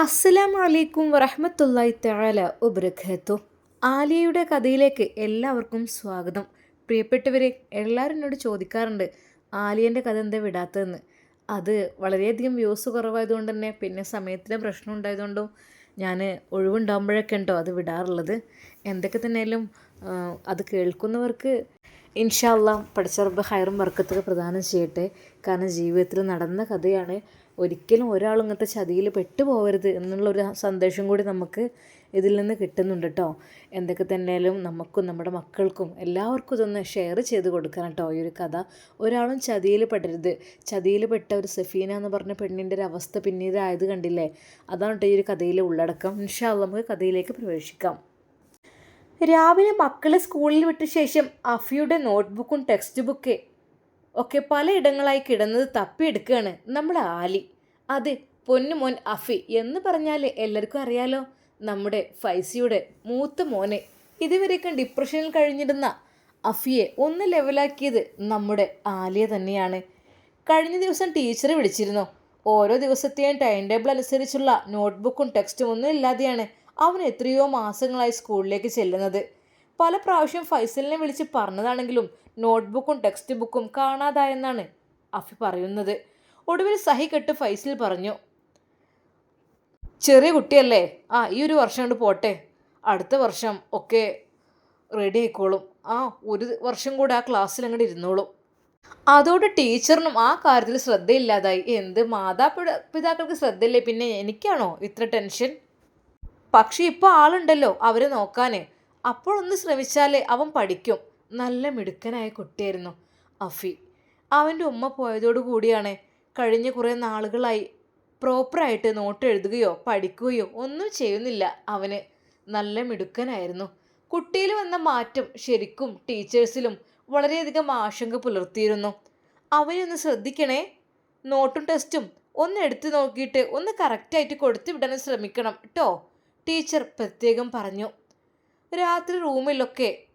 അസ്സലാമു വലൈക്കും വറഹ്മത്തുള്ളാഹി തആല വബറകാതുഹു ആലിയയുടെ കഥയിലേക്ക് എല്ലാവർക്കും സ്വാഗതം. പ്രിയപ്പെട്ടവരെ എല്ലാവരും എന്നോട് ചോദിക്കാറുണ്ട് ആലിയന്റെ കഥ എന്താ വിടാത്തതെന്ന്. അത് വളരെയധികം വ്യൂസ് കുറവായതുകൊണ്ട് തന്നെ പിന്നെ സമയത്തിന് പ്രശ്നം ഉണ്ടായതുകൊണ്ടും ഞാൻ ഒഴിവുണ്ടാകുമ്പോഴൊക്കെ ഉണ്ടോ അത് വിടാറുള്ളത്. എന്തൊക്കെ തന്നെയാലും അത് കേൾക്കുന്നവർക്ക് ഇൻഷാല്ല പഠിച്ചറബ് ഹയറും വർക്കത്തൊക്കെ പ്രദാനം ചെയ്യട്ടെ. കാരണം ജീവിതത്തിൽ നടന്ന കഥയാണ് ഒരിക്കലും ഒരാൾ ഇങ്ങനത്തെ ചതിയിൽ പെട്ടുപോകരുത് എന്നുള്ളൊരു സന്ദേശം കൂടി നമുക്ക് ഇതിൽ നിന്ന് കിട്ടുന്നുണ്ട് കേട്ടോ. എന്തൊക്കെ തന്നെയാലും നമുക്കും നമ്മുടെ മക്കൾക്കും എല്ലാവർക്കും ഇതൊന്ന് ഷെയർ ചെയ്ത് കൊടുക്കണം കേട്ടോ ഈ ഒരു കഥ. ഒരാളും ചതിയിൽ പെടരുത്. ചതിയിൽ പെട്ട ഒരു സഫീന എന്ന് പറഞ്ഞ പെണ്ണിന്റെ ഒരു അവസ്ഥ പിന്നീട് ആയത് കണ്ടില്ലേ? അതാണ് കേട്ടോ ഈ ഒരു കഥയിലെ ഉള്ളടക്കം. ഇൻഷാല്ല നമുക്ക് കഥയിലേക്ക് പ്രവേശിക്കാം. രാവിലെ മക്കളെ സ്കൂളിൽ വിട്ട ശേഷം അഫിയുടെ നോട്ട്ബുക്കും ടെക്സ്റ്റ് ബുക്ക് ഒക്കെ പലയിടങ്ങളായി കിടന്നത് തപ്പിയെടുക്കുകയാണ് നമ്മുടെ ആലി. അതെ പൊന്നു മോൻ അഫി. എന്ന് പറഞ്ഞാൽ എല്ലാവർക്കും അറിയാലോ നമ്മുടെ ഫൈസിയുടെ മൂത്ത മോനെ. ഇതുവരെയൊക്കെ ഡിപ്രഷനിൽ കഴിഞ്ഞിരുന്ന അഫിയെ ഒന്ന് ലെവലാക്കിയത് നമ്മുടെ ആലിയ തന്നെയാണ്. കഴിഞ്ഞ ദിവസം ടീച്ചർ വിളിച്ചിരുന്നു. ഓരോ ദിവസത്തെയും ടൈം ടേബിൾ അനുസരിച്ചുള്ള നോട്ട്ബുക്കും ടെക്സ്റ്റും ഒന്നും ഇല്ലാതെയാണ് അവൻ എത്രയോ മാസങ്ങളായി സ്കൂളിലേക്ക് ചെല്ലുന്നത്. പല പ്രാവശ്യം ഫൈസലിനെ വിളിച്ച് പറഞ്ഞതാണെങ്കിലും നോട്ട്ബുക്കും ടെക്സ്റ്റ് ബുക്കും കാണാതായെന്നാണ് അഫി പറയുന്നത്. ഒടുവിൽ സഹി കെട്ട് ഫൈസിൽ പറഞ്ഞു ചെറിയ കുട്ടിയല്ലേ ആ ഈ ഒരു വർഷം കൊണ്ട് പോട്ടെ അടുത്ത വർഷം ഒക്കെ റെഡി ആയിക്കോളും. ആ ഒരു വർഷം കൂടെ ആ ക്ലാസ്സിൽ അങ്ങോട്ട് ഇരുന്നോളും. അതോടെ ടീച്ചറിനും ആ കാര്യത്തിൽ ശ്രദ്ധയില്ലാതായി. എന്ത് മാതാപിതാക്കൾക്ക് ശ്രദ്ധയില്ലേ? പിന്നെ എനിക്കാണോ ഇത്ര ടെൻഷൻ? പക്ഷെ ഇപ്പോൾ ആളുണ്ടല്ലോ അവരെ നോക്കാൻ അപ്പോൾ ഒന്ന് ശ്രമിച്ചാൽ അവൻ പഠിക്കും. നല്ല മിടുക്കനായ കുട്ടിയായിരുന്നു അഫി. അവന്റെ ഉമ്മ പോയതോടു കൂടിയാണ് കഴിഞ്ഞ കുറേ നാളുകളായി പ്രോപ്പറായിട്ട് നോട്ട് എഴുതുകയോ പഠിക്കുകയോ ഒന്നും ചെയ്യുന്നില്ല അവന്. നല്ല മിടുക്കനായിരുന്നു. കുട്ടിയിൽ വന്ന മാറ്റം ശരിക്കും ടീച്ചേഴ്സിലും വളരെയധികം ആശങ്ക പുലർത്തിയിരുന്നു. അവനൊന്ന് ശ്രദ്ധിക്കണേ. നോട്ടും ടെസ്റ്റും ഒന്ന് എടുത്തു നോക്കിയിട്ട് ഒന്ന് കറക്റ്റായിട്ട് കൊടുത്തു വിടാൻ ശ്രമിക്കണം കേട്ടോ ടീച്ചർ പ്രത്യേകം പറഞ്ഞു. രാത്രി റൂമിലൊക്കെ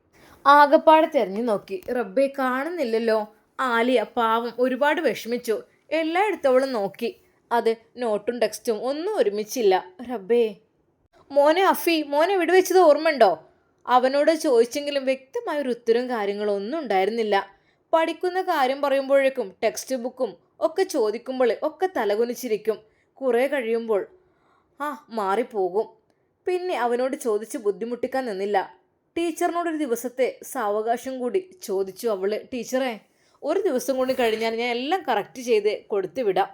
ആകപ്പാടെ തിരഞ്ഞു നോക്കി. റബ്ബെ കാണുന്നില്ലല്ലോ. ആലിയ പാവം ഒരുപാട് വിഷമിച്ചു. എല്ലായിടത്തോളം നോക്കി. അത് നോട്ടും ടെക്സ്റ്റും ഒന്നും ഒരുമിച്ചില്ല. റബ്ബേ. മോനെ അഫി മോനെ എവിടെ വെച്ചത് ഓർമ്മയുണ്ടോ? അവനോട് ചോദിച്ചെങ്കിലും വ്യക്തമായ ഒരു ഉത്തരവും കാര്യങ്ങളും ഒന്നും ഉണ്ടായിരുന്നില്ല. പഠിക്കുന്ന കാര്യം പറയുമ്പോഴേക്കും ടെക്സ്റ്റ് ബുക്കും ഒക്കെ ചോദിക്കുമ്പോൾ ഒക്കെ തലകുനിച്ചിരിക്കും. കുറേ കഴിയുമ്പോൾ ആ മാറിപ്പോകും. പിന്നെ അവനോട് ചോദിച്ച് ബുദ്ധിമുട്ടിക്കാൻ നിന്നില്ല. ടീച്ചറിനോടൊരു ദിവസത്തെ സാവകാശം കൂടി ചോദിച്ചു അവൾ ടീച്ചറെ ഒരു ദിവസം കൂടി കഴിഞ്ഞാൽ ഞാൻ എല്ലാം കറക്റ്റ് ചെയ്ത് കൊടുത്തു വിടാം.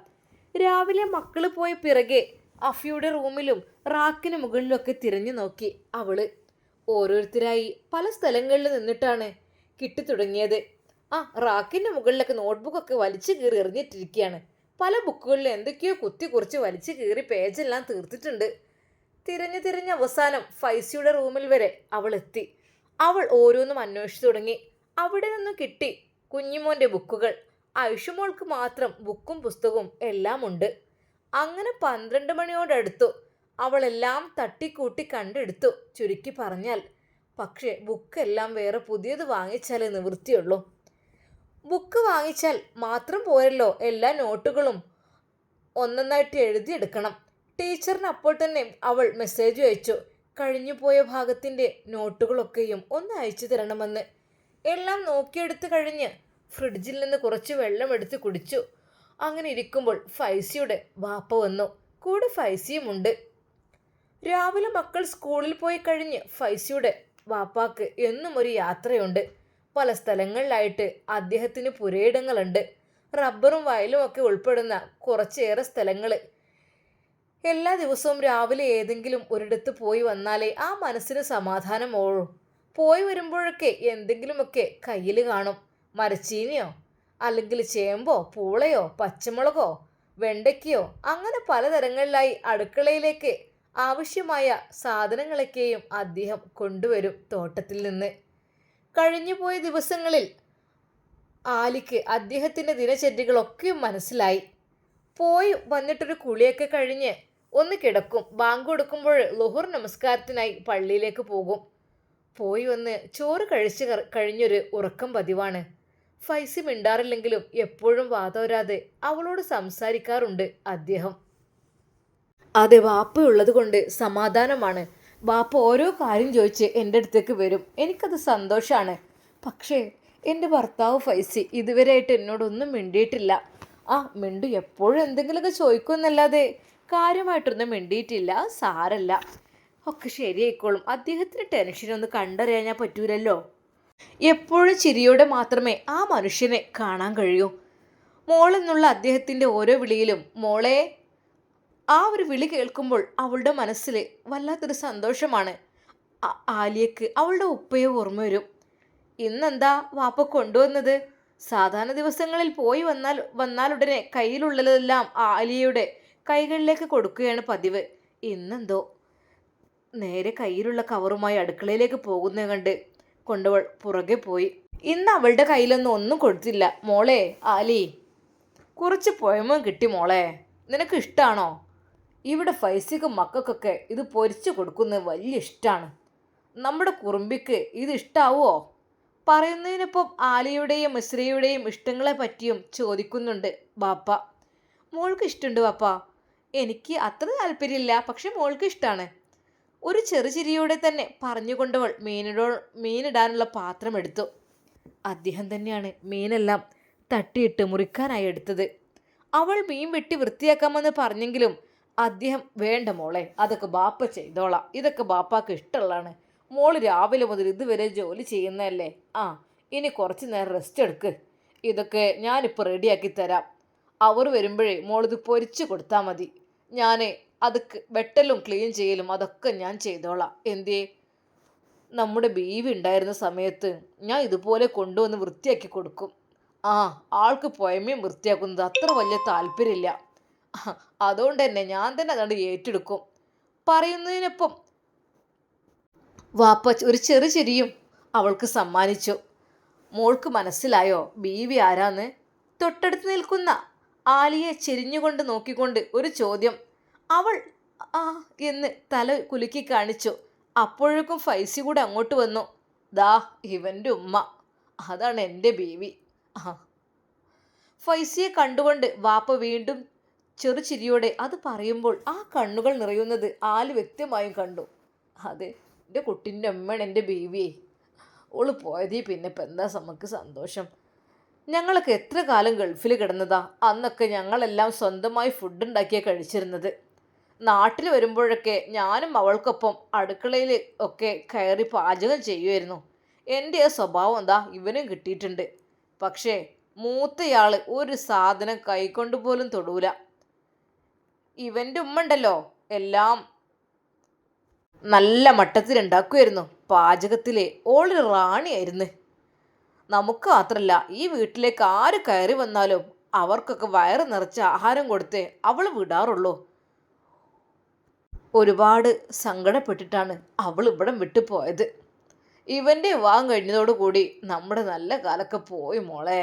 രാവിലെ മക്കൾ പോയ പിറകെ അഫിയുടെ റൂമിലും റാക്കിന് മുകളിലൊക്കെ തിരഞ്ഞു നോക്കി അവൾ. ഓരോരുത്തരായി പല സ്ഥലങ്ങളിൽ നിന്നിട്ടാണ് കിട്ടി തുടങ്ങിയത്. ആ റാക്കിന്റെ മുകളിലൊക്കെ നോട്ട്ബുക്കൊക്കെ വലിച്ചു കീറി എറിഞ്ഞിട്ടിരിക്കുകയാണ് പല ബുക്കുകളിൽ എന്തൊക്കെയോ കുത്തി കുറിച്ച് വലിച്ചു കീറി പേജെല്ലാം തീർത്തിട്ടുണ്ട്. തിരഞ്ഞു തിരഞ്ഞ് അവസാനം ഫൈസിയുടെ റൂമിൽ വരെ അവൾ എത്തി. അവൾ ഓരോന്നും അന്വേഷിച്ചു തുടങ്ങി. അവിടെ നിന്നും കിട്ടി കുഞ്ഞിമോന്റെ ബുക്കുകൾ. ഐഷുമോൾക്ക് മാത്രം ബുക്കും പുസ്തകവും എല്ലാം ഉണ്ട്. അങ്ങനെ പന്ത്രണ്ട് മണിയോടടുത്തു അവളെല്ലാം തട്ടിക്കൂട്ടി കണ്ടെടുത്തു. ചുരുക്കി പറഞ്ഞാൽ പക്ഷേ ബുക്കെല്ലാം വേറെ പുതിയത് വാങ്ങിച്ചാലേ നിവൃത്തിയുള്ളൂ. ബുക്ക് വാങ്ങിച്ചാൽ മാത്രം പോരല്ലോ എല്ലാ നോട്ടുകളും ഒന്നൊന്നായിട്ട് എഴുതിയെടുക്കണം. ടീച്ചറിന് അപ്പോൾ തന്നെ അവൾ മെസ്സേജ് അയച്ചു. കഴിഞ്ഞുപോയ ഭാഗത്തിന്റെ നോട്ടുകളൊക്കെയും ഒന്ന് അയച്ചു തരണമെന്ന്. എല്ലാം നോക്കിയെടുത്ത് കഴിഞ്ഞ് ഫ്രിഡ്ജിൽ നിന്ന് കുറച്ച് വെള്ളം എടുത്ത് കുടിച്ചു. അങ്ങനെ ഇരിക്കുമ്പോൾ ഫൈസിയുടെ വാപ്പ വന്നു. കൂടെ ഫൈസിയുമുണ്ട് രാവിലെ മക്കൾ സ്കൂളിൽ പോയി കഴിഞ്ഞ് ഫൈസിയുടെ വാപ്പാക്ക് എന്നും ഒരു യാത്രയുണ്ട്. പല സ്ഥലങ്ങളിലായിട്ട് അദ്ദേഹത്തിന് പുരയിടങ്ങളുണ്ട്. റബ്ബറും വയലും ഒക്കെ ഉൾപ്പെടുന്ന കുറച്ചേറെ സ്ഥലങ്ങൾ എല്ലാ ദിവസവും രാവിലെ ഏതെങ്കിലും ഒരിടത്ത് പോയി വന്നാലേ ആ മനസ്സിന് സമാധാനം സമാധാനമോളൂ പോയി വരുമ്പോഴൊക്കെ എന്തെങ്കിലുമൊക്കെ കയ്യിൽ കാണും. മരച്ചീനിയോ? അല്ലെങ്കിൽ ചേമ്പോ പൂളയോ പച്ചമുളകോ വെണ്ടയ്ക്കയോ? അങ്ങനെ പലതരങ്ങളിലായി അടുക്കളയിലേക്ക് ആവശ്യമായ സാധനങ്ങളൊക്കെയും അദ്ദേഹം കൊണ്ടുവരും തോട്ടത്തിൽ നിന്ന്. കഴിഞ്ഞുപോയ ദിവസങ്ങളിൽ ആലിക്ക് അദ്ദേഹത്തിന്റെ ദിനചര്യകളൊക്കെയും മനസ്സിലായി. പോയി വന്നിട്ടൊരു കുളിയൊക്കെ കഴിഞ്ഞ് ഒന്ന് കിടക്കും. ബാങ്ക് കൊടുക്കുമ്പോൾ ലുഹുർ നമസ്കാരത്തിനായി പള്ളിയിലേക്ക് പോകും. പോയി വന്ന് ചോറ് കഴിച്ച് കഴിഞ്ഞൊരു ഉറക്കം പതിവാണ്. ഫൈസി മിണ്ടാറില്ലെങ്കിലും എപ്പോഴും വാതോരാതെ അവളോട് സംസാരിക്കാറുണ്ട് അദ്ദേഹം. അതെ വാപ്പ ഉള്ളത് കൊണ്ട് സമാധാനമാണ്. വാപ്പ ഓരോ കാര്യം ചോദിച്ച് എന്റെ അടുത്തേക്ക് വരും. എനിക്കത് സന്തോഷമാണ് പക്ഷേ എന്റെ ഭർത്താവ് ഫൈസി ഇതുവരെയായിട്ട് എന്നോടൊന്നും മിണ്ടിയിട്ടില്ല. ആ മിണ്ടു. എപ്പോഴും എന്തെങ്കിലുമൊക്കെ ചോദിക്കുമെന്നല്ലാതെ കാര്യമായിട്ടൊന്നും മിണ്ടിയിട്ടില്ല. സാരല്ല. ഒക്കെ ശരിയായിക്കോളും. അദ്ദേഹത്തിന് ടെൻഷനൊന്ന് കണ്ടറിയാൻ പറ്റൂലല്ലോ. എപ്പോഴും ചിരിയോടെ മാത്രമേ ആ മനുഷ്യനെ കാണാൻ കഴിയൂ. മോളെന്നുള്ള അദ്ദേഹത്തിന്റെ ഓരോ വിളിയിലും മോളെ ആ ഒരു വിളി കേൾക്കുമ്പോൾ അവളുടെ മനസ്സിൽ വല്ലാത്തൊരു സന്തോഷമാണ്. ആലിയക്ക് അവളുടെ ഉപ്പയെ ഓർമ്മ വരും. ഇന്നെന്താ വാപ്പ കൊണ്ടുവന്നത്? സാധാരണ ദിവസങ്ങളിൽ പോയി വന്നാൽ വന്നാലുടനെ കയ്യിലുള്ളതെല്ലാം ആലിയയുടെ കൈകളിലേക്ക് കൊടുക്കുകയാണ് പതിവ്. ഇന്നെന്തോ? നേരെ കയ്യിലുള്ള കവറുമായി അടുക്കളയിലേക്ക് പോകുന്ന കണ്ട് കൊണ്ടവൾ പുറകെ പോയി. ഇന്ന് അവളുടെ കയ്യിലൊന്നും ഒന്നും കൊടുത്തില്ല. മോളെ ആലി കുറച്ച് പൊയമോ കിട്ടി മോളെ. നിനക്ക് ഇഷ്ടമാണോ ഇവിടെ ഫൈസിക്കും മക്കൾക്കൊക്കെ ഇത് പൊരിച്ചു കൊടുക്കുന്നത് വലിയ ഇഷ്ടമാണ് നമ്മുടെ കുറുമ്പിക്ക് ഇത് ഇഷ്ടാവോ? പറയുന്നതിനൊപ്പം ആലിയുടെയും മിശ്രയുടെയും ഇഷ്ടങ്ങളെ പറ്റിയും ചോദിക്കുന്നുണ്ട് ബാപ്പ. മോൾക്ക് ഇഷ്ടമുണ്ട് ബാപ്പ. എനിക്ക് അത്ര താല്പര്യമില്ല പക്ഷെ മോൾക്ക് ഇഷ്ടമാണ് ഒരു ചെറുചിരിയോടെ തന്നെ പറഞ്ഞുകൊണ്ടവൾ മീനിടോ മീനിടാനുള്ള പാത്രം എടുത്തു. അദ്ദേഹം തന്നെയാണ് മീനെല്ലാം തട്ടിയിട്ട് മുറിക്കാനായി എടുത്തത്. അവൾ മീൻ വെട്ടി വൃത്തിയാക്കാമെന്ന് പറഞ്ഞെങ്കിലും അദ്ദേഹം വേണ്ട മോളെ അതൊക്കെ ബാപ്പ ചെയ്തോളാം. ഇതൊക്കെ ബാപ്പാക്ക് ഇഷ്ടമുള്ളതാണ്. മോൾ രാവിലെ മുതൽ ഇതുവരെ ജോലി ചെയ്യുന്നതല്ലേ? ആ ഇനി കുറച്ച് നേരം റെസ്റ്റ് എടുക്ക്. ഇതൊക്കെ ഞാനിപ്പോൾ റെഡിയാക്കി തരാം. അവർ വരുമ്പോഴേ മോളിത് പൊരിച്ചു കൊടുത്താൽ മതി. ഞാൻ അത് വെട്ടലും ക്ലീൻ ചെയ്യലും അതൊക്കെ ഞാൻ ചെയ്തോളാം. എന്തേ നമ്മുടെ ബീവി ഉണ്ടായിരുന്ന സമയത്ത് ഞാൻ ഇതുപോലെ കൊണ്ടുവന്ന് വൃത്തിയാക്കി കൊടുക്കും. ആ ആൾക്ക് പുഴമയും വൃത്തിയാക്കുന്നത് അത്ര വലിയ താല്പര്യമില്ല. അതുകൊണ്ട് തന്നെ ഞാൻ തന്നെ അതുകൊണ്ട് ഏറ്റെടുക്കും. പറയുന്നതിനൊപ്പം വാപ്പ ഒരു ചെറു ചിരിയും അവൾക്ക് സമ്മാനിച്ചു. മോൾക്ക് മനസ്സിലായോ? ബീവി ആരാന്ന്? തൊട്ടടുത്ത് നിൽക്കുന്ന ആലിയെ ചെരിഞ്ഞുകൊണ്ട് നോക്കിക്കൊണ്ട് ഒരു ചോദ്യം. അവൾ ആ എന്ന് തല കുലുക്കി കാണിച്ചു. അപ്പോഴേക്കും ഫൈസി കൂടെ അങ്ങോട്ട് വന്നു. ദാ ഇവന്റെ ഉമ്മ. അതാണ് എന്റെ ബേബി. ആ. ഫൈസിയെ കണ്ടുകൊണ്ട് വാപ്പ വീണ്ടും ചെറുചിരിയോടെ അത് പറയുമ്പോൾ ആ കണ്ണുകൾ നിറയുന്നത് ആൽ വ്യക്തമായും കണ്ടു. അതെ എന്റെ കുട്ടിന്റെ അമ്മയാണ് എന്റെ ബേബിയെ. ഓൾ പോയതേ പിന്നെ ഇപ്പം എന്താ? നമുക്ക് സന്തോഷം. ഞങ്ങളൊക്കെ എത്ര കാലം ഗൾഫിൽ കിടന്നതാ? അന്നൊക്കെ ഞങ്ങളെല്ലാം സ്വന്തമായി ഫുഡ് ഉണ്ടാക്കിയാ കഴിച്ചിരുന്നത്. നാട്ടിൽ വരുമ്പോഴൊക്കെ ഞാനും അവൾക്കൊപ്പം അടുക്കളയിൽ ഒക്കെ കയറി പാചകം ചെയ്യുമായിരുന്നു എന്റെ ആ സ്വഭാവം എന്താ? ഇവനും കിട്ടിയിട്ടുണ്ട്. പക്ഷേ മൂത്തയാൾ ഒരു സാധനം കൈകൊണ്ട് പോലും തൊടൂല. ഇവന്റെ ഉമ്മ ഉണ്ടല്ലോ. എല്ലാം നല്ല മട്ടത്തിൽ ഉണ്ടാക്കുമായിരുന്നു പാചകത്തിലെ ഓളൊരു റാണിയായിരുന്നു. നമുക്ക് മാത്രമല്ല ഈ വീട്ടിലേക്ക് ആര് കയറി വന്നാലും അവർക്കൊക്കെ വയറ് നിറച്ച് ആഹാരം കൊടുത്തേ അവൾ വിടാറുള്ളൂ. ഒരുപാട് സങ്കടപ്പെട്ടിട്ടാണ് അവൾ ഇവിടം വിട്ടു പോയത്. ഇവന്റെ വിവാഹം കഴിഞ്ഞതോടുകൂടി നമ്മുടെ നല്ല കാലൊക്കെ പോയി മോളെ.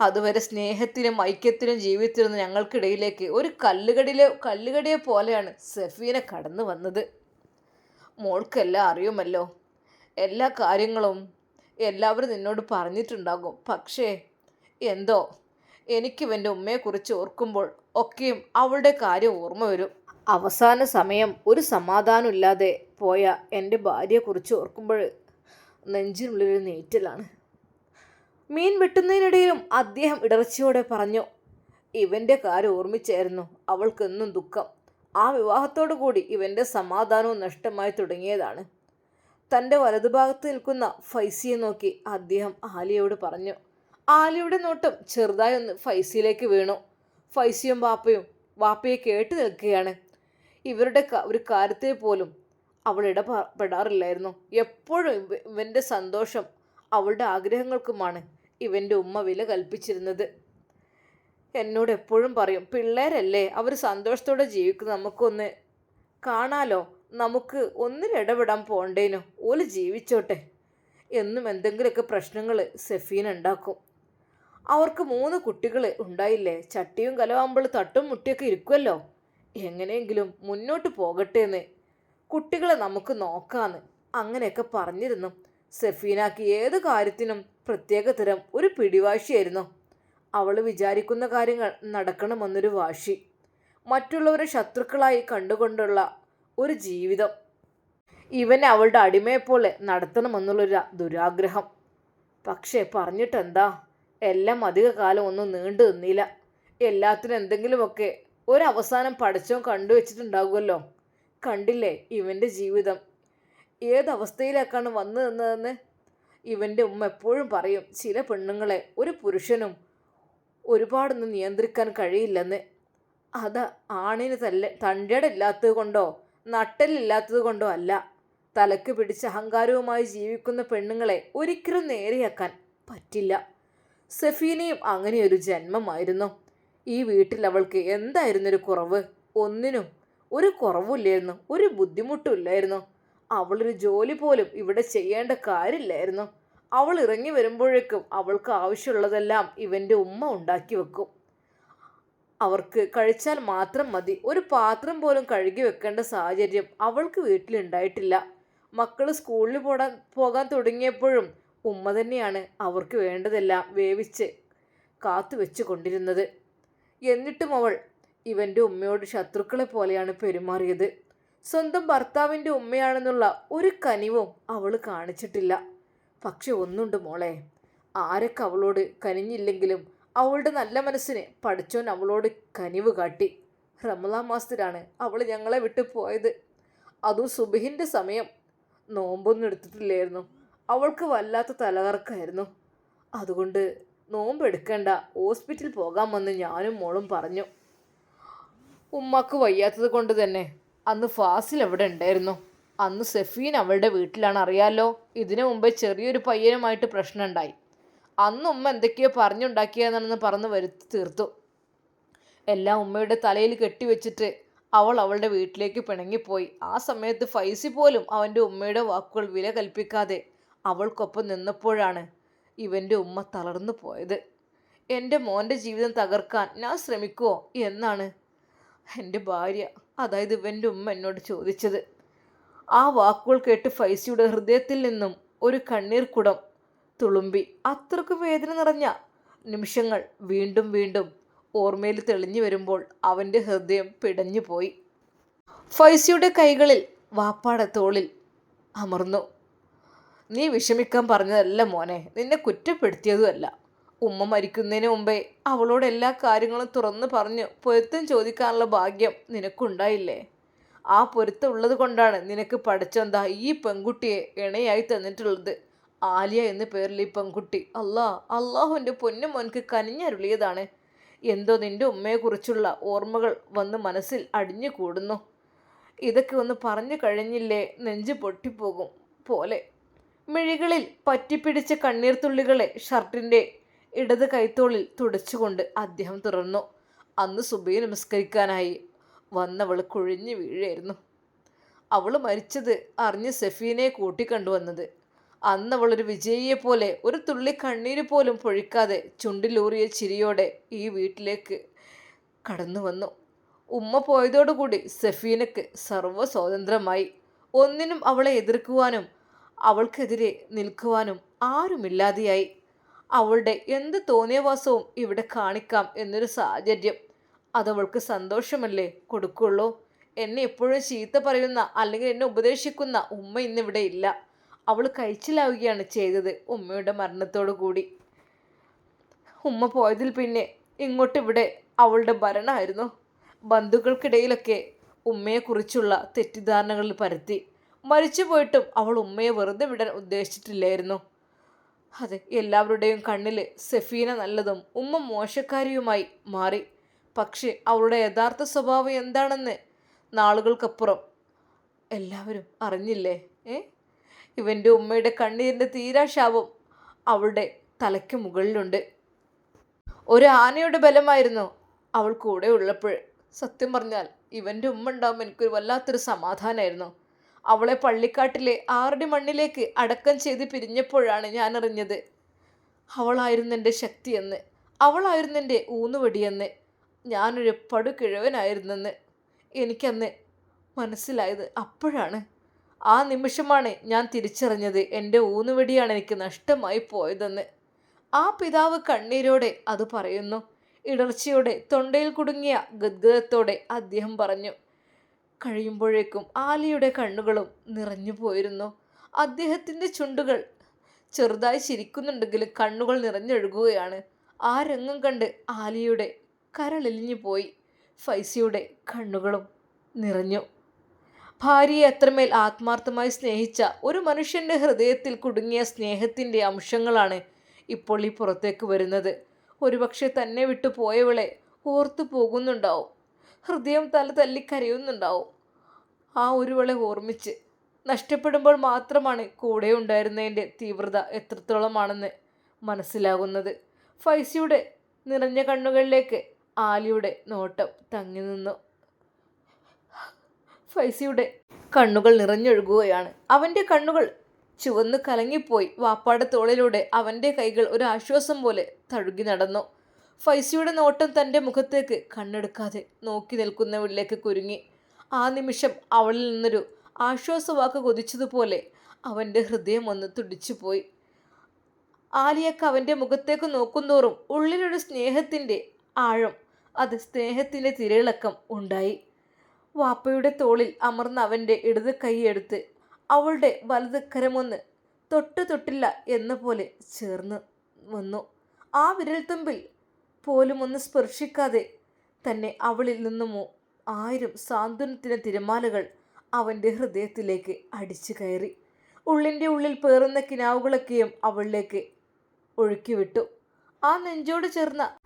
അതുവരെ സ്നേഹത്തിനും ഐക്യത്തിനും ജീവിതത്തിനും ഞങ്ങൾക്കിടയിലേക്ക് ഒരു കല്ലുകടിലെ കല്ലുകടിയെ പോലെയാണ് സഫീന കടന്നു വന്നത്. മോൾക്കെല്ലാം അറിയുമല്ലോ എല്ലാ കാര്യങ്ങളും എല്ലാവരും നിന്നോട് പറഞ്ഞിട്ടുണ്ടാകും. പക്ഷേ എന്തോ? എനിക്ക് എന്റെ ഉമ്മയെക്കുറിച്ച് ഓർക്കുമ്പോൾ ഒക്കെയും അവളുടെ കാര്യം ഓർമ്മ വരും. അവസാന സമയം ഒരു സമാധാനമില്ലാതെ പോയ എന്റെ ഭാര്യയെക്കുറിച്ച് ഓർക്കുമ്പോൾ നെഞ്ചിനുള്ളിലൊരു നെയ്റ്റലാണ്. മീൻ വെട്ടുന്നതിനിടയിലും അദ്ദേഹം ഇടർച്ചയോടെ പറഞ്ഞു ഇവന്റെ കാര്യം ഓർമ്മിച്ചായിരുന്നു അവൾക്കെന്നും ദുഃഖം. ആ വിവാഹത്തോടു കൂടി ഇവന്റെ സമാധാനവും നഷ്ടമായി തുടങ്ങിയതാണ്. തന്റെ വലതുഭാഗത്ത് നിൽക്കുന്ന ഫൈസിയെ നോക്കി അദ്ദേഹം ആലിയോട് പറഞ്ഞു ആലിയുടെ നോട്ടം ചെറുതായി ഒന്ന് ഫൈസിയിലേക്ക് വീണു. ഫൈസിയും വാപ്പയും വാപ്പയെ കേട്ട് നിൽക്കുകയാണ്. ഇവരുടെ ഒരു കാര്യത്തെ പോലും അവൾ ഇടപെടാറില്ലായിരുന്നു. എപ്പോഴും ഇവന്റെ സന്തോഷം അവളുടെ ആഗ്രഹങ്ങൾക്കുമാണ് ഇവന്റെ ഉമ്മ വില കൽപ്പിച്ചിരുന്നത്. എന്നോട് എപ്പോഴും പറയും പിള്ളേരല്ലേ അവർ സന്തോഷത്തോടെ ജീവിക്കുന്നത് നമുക്കൊന്ന് കാണാലോ? നമുക്ക് ഇടപെടാൻ പോണ്ടേനോ. ഓൽ ജീവിച്ചോട്ടെ. എന്നും എന്തെങ്കിലുമൊക്കെ പ്രശ്നങ്ങൾ സെഫീൻ ഉണ്ടാക്കും. അവർക്ക് മൂന്ന് കുട്ടികൾ ഉണ്ടായില്ലേ? ചട്ടിയും കലവാമ്പൾ തട്ടും മുട്ടിയൊക്കെ ഇരിക്കുമല്ലോ? എങ്ങനെയെങ്കിലും മുന്നോട്ട് പോകട്ടെ എന്ന് കുട്ടികളെ നമുക്ക് നോക്കാന്ന് അങ്ങനെയൊക്കെ പറഞ്ഞിരുന്നു. സെഫീനാക്ക് ഏത് കാര്യത്തിനും പ്രത്യേക തരം ഒരു പിടിവാശിയായിരുന്നു. അവൾ വിചാരിക്കുന്ന കാര്യങ്ങൾ നടക്കണമെന്നൊരു വാശി. മറ്റുള്ളവരെ ശത്രുക്കളായി കണ്ടുകൊണ്ടുള്ള ഒരു ജീവിതം. ഇവനെ അവളുടെ അടിമയെപ്പോലെ നടത്തണമെന്നുള്ളൊരു ദുരാഗ്രഹം. പക്ഷേ പറഞ്ഞിട്ടെന്താ? എല്ലാം അധിക കാലം ഒന്നും നീണ്ടു നിന്നില്ല. എല്ലാത്തിനും എന്തെങ്കിലുമൊക്കെ ഒരവസാനം പഠിച്ചോ കണ്ടു വെച്ചിട്ടുണ്ടാകുമല്ലോ. കണ്ടില്ലേ ഇവന്റെ ജീവിതം? ഏതവസ്ഥയിലേക്കാണ് വന്നു നിന്നതെന്ന്? ഇവന്റെ ഉമ്മ എപ്പോഴും പറയും ചില പെണ്ണുങ്ങളെ ഒരു പുരുഷനും ഒരുപാടൊന്നും നിയന്ത്രിക്കാൻ കഴിയില്ലെന്ന്. അത് ആണിന് തല്ല തണ്ടേടില്ലാത്തത് കൊണ്ടോ? നട്ടലില്ലാത്തത് കൊണ്ടോ അല്ല തലക്ക് പിടിച്ച അഹങ്കാരവുമായി ജീവിക്കുന്ന പെണ്ണുങ്ങളെ ഒരിക്കലും നേരെയാക്കാൻ പറ്റില്ല. സഫീനയും അങ്ങനെയൊരു ജന്മമായിരുന്നു. ഈ വീട്ടിൽ അവൾക്ക് എന്തായിരുന്നു ഒരു കുറവ്? ഒന്നിനും ഒരു കുറവുമില്ലായിരുന്നു. ഒരു ബുദ്ധിമുട്ടുമില്ലായിരുന്നു. അവളൊരു ജോലി പോലും ഇവിടെ ചെയ്യേണ്ട കാര്യമില്ലായിരുന്നു. അവൾ ഇറങ്ങി വരുമ്പോഴേക്കും അവൾക്ക് ആവശ്യമുള്ളതെല്ലാം ഇവന്റെ ഉമ്മ ഉണ്ടാക്കി വെക്കും അവർക്ക് കഴിച്ചാൽ മാത്രം മതി. ഒരു പാത്രം പോലും കഴുകി വെക്കേണ്ട സാഹചര്യം അവൾക്ക് വീട്ടിലുണ്ടായിട്ടില്ല. മക്കൾ സ്കൂളിൽ പോടാൻ പോകാൻ തുടങ്ങിയപ്പോഴും ഉമ്മ തന്നെയാണ് അവർക്ക് വേണ്ടതെല്ലാം വേവിച്ച് കാത്തു വെച്ച് കൊണ്ടിരുന്നത് എന്നിട്ടും അവൾ ഇവന്റെ ഉമ്മയോട് ശത്രുക്കളെ പോലെയാണ് പെരുമാറിയത്. സ്വന്തം ഭർത്താവിന്റെ ഉമ്മയാണെന്നുള്ള ഒരു കനിവും അവൾ കാണിച്ചിട്ടില്ല. പക്ഷെ ഒന്നുണ്ട് മോളെ. ആരൊക്കെ അവളോട് കനിഞ്ഞില്ലെങ്കിലും അവളുടെ നല്ല മനസ്സിന് പഠിച്ചോൻ അവളോട് കനിവ് കാട്ടി. റമലാ മാസത്തിലാണ് അവൾ ഞങ്ങളെ വിട്ടു പോയത്. അതും സുബഹിന്റെ സമയം. നോമ്പൊന്നും എടുത്തിട്ടില്ലായിരുന്നു. അവൾക്ക് വല്ലാത്ത തലകറക്കായിരുന്നു. അതുകൊണ്ട് നോമ്പ് എടുക്കേണ്ട ഹോസ്പിറ്റലിൽ പോകാമെന്ന് ഞാനും മോളും പറഞ്ഞു. ഉമ്മാക്ക് വയ്യാത്തത് കൊണ്ട് തന്നെ അന്ന് ഫാസിൽ എവിടെ ഉണ്ടായിരുന്നു. അന്ന് സെഫീൻ അവളുടെ വീട്ടിലാണ് അറിയാലോ ഇതിനു മുമ്പേ ചെറിയൊരു പയ്യനുമായിട്ട് പ്രശ്നമുണ്ടായി. അന്ന് ഉമ്മ എന്തൊക്കെയോ പറഞ്ഞുണ്ടാക്കിയതാണെന്ന് പറഞ്ഞ് വരുത്തി തീർത്തു. എല്ലാം ഉമ്മയുടെ തലയിൽ കെട്ടിവെച്ചിട്ട് അവൾ അവളുടെ വീട്ടിലേക്ക് പിണങ്ങിപ്പോയി. ആ സമയത്ത് ഫൈസി പോലും അവന്റെ ഉമ്മയുടെ വാക്കുകൾ വില കൽപ്പിക്കാതെ അവൾക്കൊപ്പം നിന്നപ്പോഴാണ് ഇവന്റെ ഉമ്മ തളർന്നു പോയത്. എന്റെ മോന്റെ ജീവിതം തകർക്കാൻ ഞാൻ ശ്രമിക്കുമോ എന്നാണ് എന്റെ ഭാര്യ അതായത് ഇവന്റെ ഉമ്മ എന്നോട് ചോദിച്ചത്. ആ വാക്കുകൾ കേട്ട് ഫൈസിയുടെ ഹൃദയത്തിൽ നിന്നും ഒരു കണ്ണീർ കുടം തുളുമ്പി അത്രക്കും വേദന നിറഞ്ഞ നിമിഷങ്ങൾ വീണ്ടും വീണ്ടും ഓർമ്മയിൽ തെളിഞ്ഞു വരുമ്പോൾ അവന്റെ ഹൃദയം പിടഞ്ഞു പോയി. ഫൈസിയുടെ കൈകളിൽ വാപ്പാടെ തോളിൽ അമർന്നു. നീ വിഷമിക്കാൻ പറഞ്ഞതല്ല മോനെ നിന്നെ കുറ്റപ്പെടുത്തിയതുമല്ല. ഉമ്മ മരിക്കുന്നതിന് മുമ്പേ അവളോട് എല്ലാ കാര്യങ്ങളും തുറന്ന് പറഞ്ഞു പൊരുത്തം ചോദിക്കാനുള്ള ഭാഗ്യം നിനക്കുണ്ടായില്ലേ? ആ പൊരുത്തം ഉള്ളത് കൊണ്ടാണ് നിനക്ക് പഠിച്ചെന്താ ഈ പെൺകുട്ടിയെ ഇണയായി തന്നിട്ടുള്ളത്? ആലിയ എന്ന പേരിൽ ഈ പെൺകുട്ടി. അല്ലാ അള്ളാഹുവിന്റെ പൊന്നും മോൻക്ക് കനിഞ്ഞരുളിയതാണ്. എന്തോ നിന്റെ ഉമ്മയെക്കുറിച്ചുള്ള ഓർമ്മകൾ വന്ന് മനസ്സിൽ അടിഞ്ഞു കൂടുന്നു. ഇതൊക്കെ ഒന്ന് പറഞ്ഞു കഴിഞ്ഞില്ലേ? നെഞ്ച് പൊട്ടിപ്പോകും പോലെ. മിഴികളിൽ പറ്റിപ്പിടിച്ച കണ്ണീർത്തുള്ളികളെ ഷർട്ടിന്റെ ഇടത് കൈത്തോളിൽ തുടച്ചുകൊണ്ട് അദ്ദേഹം തുറന്നു. അന്ന് സുബൈ നമസ്കരിക്കാനായി വന്നവൾ കുഴിഞ്ഞു വീഴായിരുന്നു. അവൾ മരിച്ചത് അറിഞ്ഞ് സെഫീനെ കൂട്ടിക്കണ്ടുവന്നത്. അന്ന് അവളൊരു വിജയിയെപ്പോലെ ഒരു തുള്ളി കണ്ണീര് പോലും പൊഴിക്കാതെ ചുണ്ടിലൂറിയ ചിരിയോടെ ഈ വീട്ടിലേക്ക് കടന്നു വന്നു ഉമ്മ പോയതോടുകൂടി സഫീനക്ക് സർവ സ്വാതന്ത്ര്യമായി ഒന്നിനും അവളെ എതിർക്കുവാനും അവൾക്കെതിരെ നിൽക്കുവാനും ആരുമില്ലാതെയായി. അവളുടെ എന്ത് തോന്നിയവാസവും ഇവിടെ കാണിക്കാം എന്നൊരു സാഹചര്യം അതവൾക്ക് സന്തോഷമല്ലേ കൊടുക്കുള്ളൂ? എന്നെ എപ്പോഴും ചീത്ത പറയുന്ന അല്ലെങ്കിൽ എന്നെ ഉപദേശിക്കുന്ന ഉമ്മ ഇന്നിവിടെ ഇല്ല. അവൾ കഴിച്ചിലാവുകയാണ് ചെയ്തത് ഉമ്മയുടെ മരണത്തോടു കൂടി. ഉമ്മ പോയതിൽ പിന്നെ ഇങ്ങോട്ടിവിടെ അവളുടെ ഭരണമായിരുന്നു. ബന്ധുക്കൾക്കിടയിലൊക്കെ ഉമ്മയെക്കുറിച്ചുള്ള തെറ്റിദ്ധാരണകൾ പരത്തി. മരിച്ചു പോയിട്ടും അവൾ ഉമ്മയെ വെറുതെ വിടാൻ ഉദ്ദേശിച്ചിട്ടില്ലായിരുന്നു. അതെ എല്ലാവരുടെയും കണ്ണിൽ സെഫീന നല്ലതും ഉമ്മ മോശക്കാരിയുമായി മാറി. പക്ഷേ അവളുടെ യഥാർത്ഥ സ്വഭാവം എന്താണെന്ന് നാളുകൾക്കപ്പുറം എല്ലാവരും അറിഞ്ഞില്ലേ? ഏ? ഇവന്റെ ഉമ്മയുടെ കണ്ണീരിന്റെ തീരാശാപം അവളുടെ തലയ്ക്ക് മുകളിലുണ്ട്. ഒരു ആനയുടെ ബലമായിരുന്നു അവൾ കൂടെ ഉള്ളപ്പോൾ. സത്യം പറഞ്ഞാൽ ഇവന്റെ ഉമ്മ ഉണ്ടാകുമ്പോൾ എനിക്കൊരു വല്ലാത്തൊരു സമാധാനമായിരുന്നു അവളെ പള്ളിക്കാട്ടിലെ ആറടി മണ്ണിലേക്ക് അടക്കം ചെയ്ത് പിരിഞ്ഞപ്പോഴാണ് ഞാൻ അറിഞ്ഞത് അവളായിരുന്നു എന്റെ ശക്തിയെന്ന്. അവളായിരുന്നു എന്റെ ഊന്നുവടിയെന്ന്. ഞാനൊരു പടുകിഴവനായിരുന്നെന്ന് എനിക്കന്ന് മനസ്സിലായത് അപ്പോഴാണ്. ആ നിമിഷമാണ് ഞാൻ തിരിച്ചറിഞ്ഞത്. എന്റെ ഊന്നുവെടിയാണ് എനിക്ക് നഷ്ടമായി പോയതെന്ന്. ആ പിതാവ് കണ്ണീരോടെ അത് പറയുന്നു. ഇടർച്ചയോടെ തൊണ്ടയിൽ കുടുങ്ങിയ ഗദ്ഗതത്തോടെ അദ്ദേഹം പറഞ്ഞു കഴിയുമ്പോഴേക്കും ആലിയുടെ കണ്ണുകളും നിറഞ്ഞു പോയിരുന്നു. അദ്ദേഹത്തിന്റെ ചുണ്ടുകൾ ചെറുതായി ചിരിക്കുന്നുണ്ടെങ്കിലും കണ്ണുകൾ നിറഞ്ഞൊഴുകുകയാണ്. ആ രംഗം കണ്ട് ആലിയുടെ കരളിലിഞ്ഞു പോയി ഫൈസിയുടെ കണ്ണുകളും നിറഞ്ഞു. ഭാര്യയെ അത്രമേൽ ആത്മാർത്ഥമായി സ്നേഹിച്ച ഒരു മനുഷ്യന്റെ ഹൃദയത്തിൽ കുടുങ്ങിയ സ്നേഹത്തിന്റെ അംശങ്ങളാണ് ഇപ്പോൾ ഈ പുറത്തേക്ക് വരുന്നത്. ഒരുപക്ഷെ തന്നെ വിട്ടു പോയവളെ ഓർത്തു പോകുന്നുണ്ടാവും. ഹൃദയം തല തല്ലി കരയുന്നുണ്ടാവും. ആ ഒരുവളെ ഓർമ്മിച്ച് നഷ്ടപ്പെടുമ്പോൾ മാത്രമാണ് കൂടെ ഉണ്ടായിരുന്നതിന്റെ തീവ്രത എത്രത്തോളമാണെന്ന് മനസ്സിലാകുന്നത്. ഫൈസിയുടെ നിറഞ്ഞ കണ്ണുകളിലേക്ക് ആലിയുടെ നോട്ടം തങ്ങി നിന്നു. ഫൈസിയുടെ കണ്ണുകൾ നിറഞ്ഞൊഴുകുകയാണ്. അവന്റെ കണ്ണുകൾ ചുവന്ന് കലങ്ങിപ്പോയി. വാപ്പാടെ തോളിലൂടെ അവന്റെ കൈകൾ ഒരു ആശ്വാസം പോലെ തഴുകി നടന്നു. ഫൈസിയുടെ നോട്ടം തന്റെ മുഖത്തേക്ക് കണ്ണെടുക്കാതെ നോക്കി നിൽക്കുന്നവളിലേക്ക് കുരുങ്ങി. ആ നിമിഷം അവളിൽ നിന്നൊരു ആശ്വാസവാക്ക് കൊതിച്ചതുപോലെ അവന്റെ ഹൃദയം ഒന്ന് തുടിച്ചുപോയി. ആലിയക്ക് അവന്റെ മുഖത്തേക്ക് നോക്കുന്തോറും ഉള്ളിലൊരു സ്നേഹത്തിന്റെ ആഴം അത് സ്നേഹത്തിന്റെ തിരയിളക്കം ഉണ്ടായി. വാപ്പയുടെ തോളിൽ അമർന്ന അവന്റെ ഇടത് കൈയെടുത്ത് അവളുടെ വലത് കരമൊന്ന് തൊട്ട് തൊട്ടില്ല എന്ന പോലെ ചേർന്ന് വന്നു. ആ വിരൽത്തുമ്പിൽ പോലും ഒന്ന് സ്പർശിക്കാതെ തന്നെ അവളിൽ നിന്നുമോ ആയിരം സാന്ത്വനത്തിന് തിരമാലകൾ അവന്റെ ഹൃദയത്തിലേക്ക് അടിച്ചു കയറി. ഉള്ളിന്റെ ഉള്ളിൽ പേറുന്ന കിനാവുകളൊക്കെയും അവളിലേക്ക് ഒഴുക്കിവിട്ടു. ആ നെഞ്ചോട് ചേർന്ന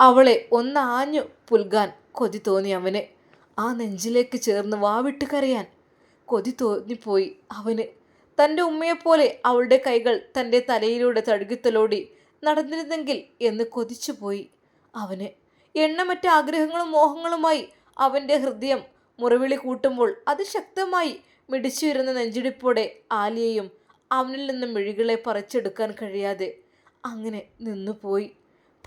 അവളെ ഒന്നാഞ്ഞു പുൽകാൻ കൊതി തോന്നി അവന്. ആ നെഞ്ചിലേക്ക് ചേർന്ന് വാവിട്ട് കരയാൻ. കൊതി തോന്നിപ്പോയി അവന്. തന്റെ ഉമ്മയെപ്പോലെ അവളുടെ കൈകൾ തന്റെ തലയിലൂടെ തഴുകിത്തലോടി നടന്നിരുന്നെങ്കിൽ എന്ന് കൊതിച്ചുപോയി അവന്. എണ്ണമറ്റ ആഗ്രഹങ്ങളും മോഹങ്ങളുമായി അവന്റെ ഹൃദയം മുറവിളി കൂട്ടുമ്പോൾ അത് അതിശക്തമായി മിടിച്ചുയരുന്ന നെഞ്ചിടിപ്പോടെ ആലിയയും അവനിൽ നിന്നും മിഴികളെ പറിച്ചെടുക്കാൻ കഴിയാതെ അങ്ങനെ നിന്നുപോയി.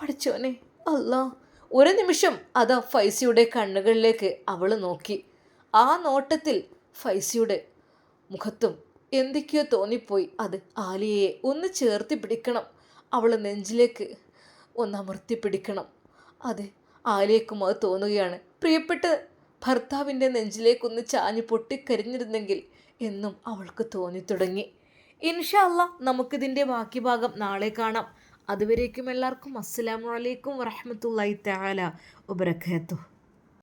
പഠിച്ചോനെ അല്ലാ ഒരു നിമിഷം അത് ഫൈസിയുടെ കണ്ണുകളിലേക്ക് അവൾ നോക്കി. ആ നോട്ടത്തിൽ ഫൈസിയുടെ മുഖത്തും എന്തൊക്കെയോ തോന്നിപ്പോയി. അത് ആലിയയെ ഒന്ന് ചേർത്തി പിടിക്കണം. അവൾ നെഞ്ചിലേക്ക് ഒന്ന് അമർത്തി പിടിക്കണം. അതെ ആലിയക്കും അത് തോന്നുകയാണ്. പ്രിയപ്പെട്ട ഭർത്താവിന്റെ നെഞ്ചിലേക്കൊന്ന് ചാഞ്ഞ് പൊട്ടിക്കരിഞ്ഞിരുന്നെങ്കിൽ എന്നും അവൾക്ക് തോന്നി തുടങ്ങി ഇൻഷാ അല്ല നമുക്കിതിന്റെ ബാക്കി ഭാഗം നാളെ കാണാം. അതുവരേക്കും എല്ലാവർക്കും അസ്സാം വലൈക്കും വറഹമത്തല്ലാ തആല വബറകാതുഹു.